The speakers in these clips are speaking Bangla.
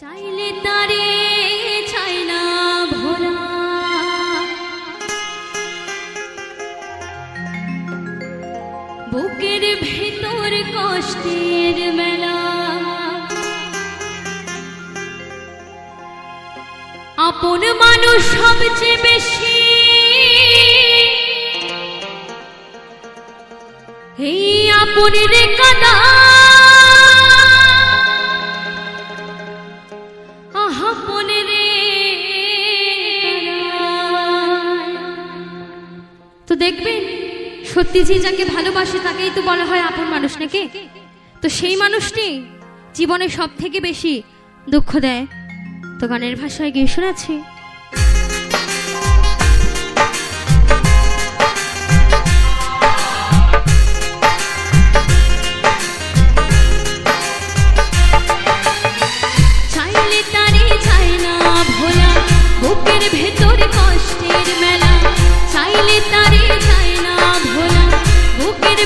চাইলে তারে চাই না ভোলা। বুকের ভেতর কষ্টের মেলা। আপন মানুষ সবচেয়ে বেশি। এই আপনের কাদা সত্যি যে যাকে ভালোবাসে তাকেই তো বলা হয় আপন মানুষ নাকি? তো সেই মানুষটি জীবনে সব থেকে বেশি দুঃখ দেয়? তো গানের ভাষায় গিয়ে শোনাচ্ছি।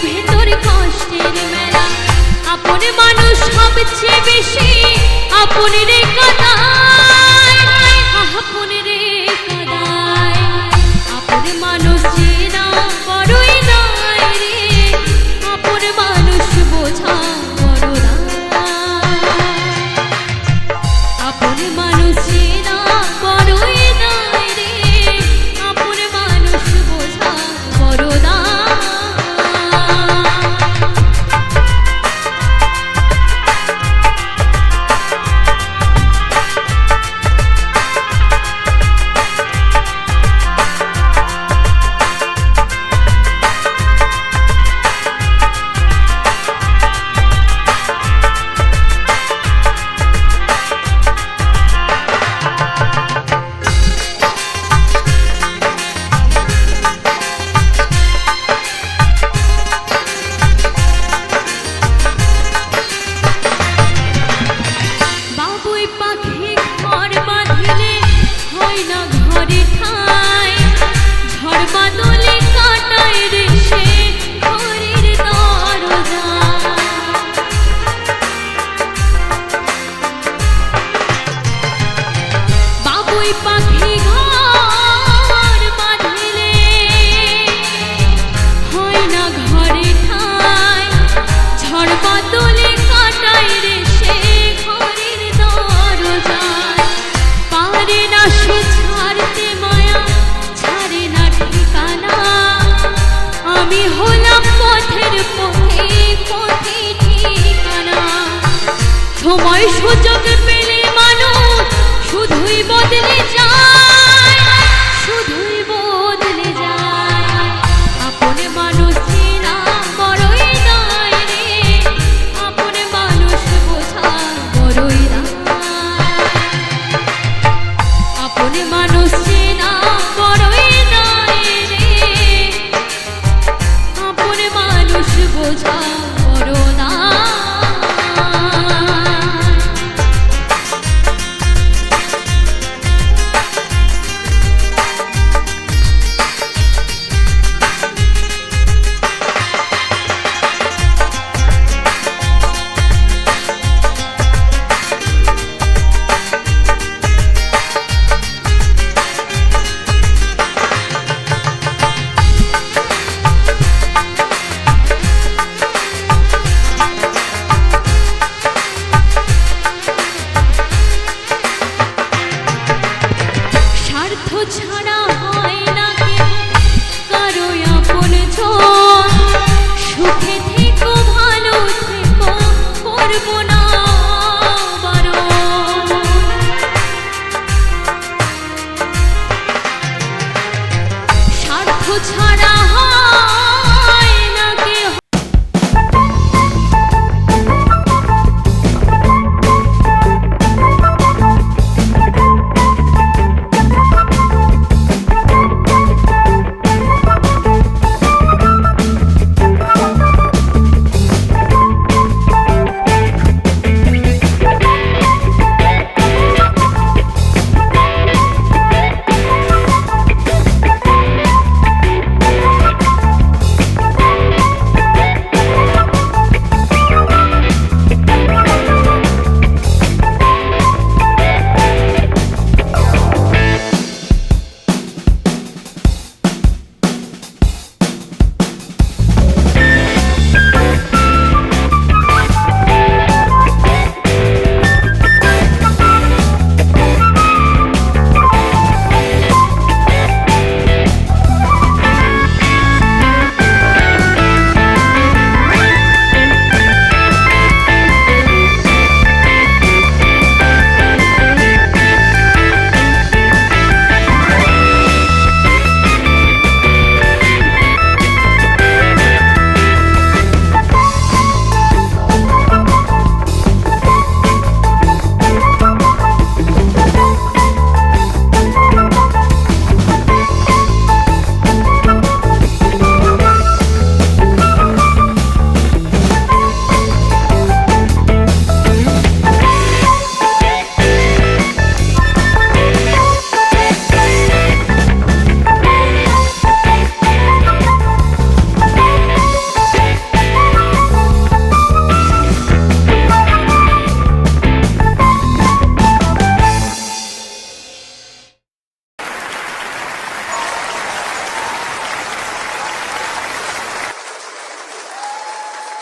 ভেতর কষ্টের মেলা। আপন মানুষ সবচেয়ে বেশি আপন